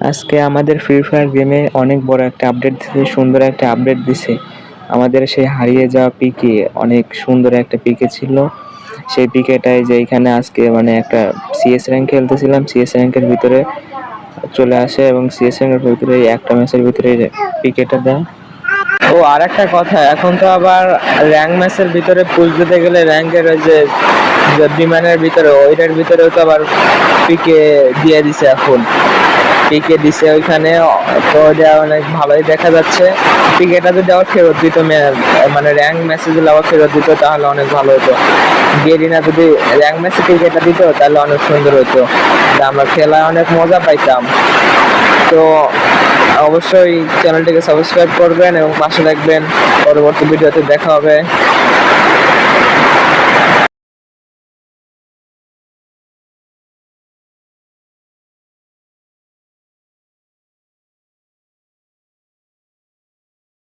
আজকে আমাদের free fire গেমে অনেক বড় একটা আপডেট দিছে, সুন্দর একটা আপডেট দিছে। আমাদের সেই হারিয়ে যাওয়া পিকে অনেক সুন্দর একটা পিকে ছিল। সেই পিকেটাই যে এখানে আজকে মানে একটা সিএস র্যাঙ্ক খেলতেছিলাম সিএস র্যাঙ্কের ভিতরে চলে আসে এবং সিএস র্যাঙ্কের ভিতরে একটা ম্যাচের ভিতরে পিকেটা দেয়। ও আর একটা কথা, এখন তো আবার র্যাঙ্ক ম্যাচের ভিতরে পুশ দিতে গেলে র্যাঙ্কের ওই যে বিমানের ভিতরে, ওইটার ভিতরেও তো আবার পিকে দিয়ে দিছে এখন। পিকে দিছে ওইখানে, তো অনেক ভালোই দেখা যাচ্ছে। পিকেটা যদি আবার ফেরত দিত মানে র্যাঙ্ক মেসেজ আবার ফেরত দিত, তাহলে অনেক ভালো হতো। গেরিনা যদি র্যাঙ্ক মেসেজ পিকেটা দিত, তাহলে অনেক সুন্দর হতো। আমরা খেলায় অনেক মজা পাইতাম। তো অবশ্যই চ্যানেলটিকে সাবস্ক্রাইব করবেন এবং পাশে রাখবেন পরবর্তী ভিডিওতে দেখা হবে।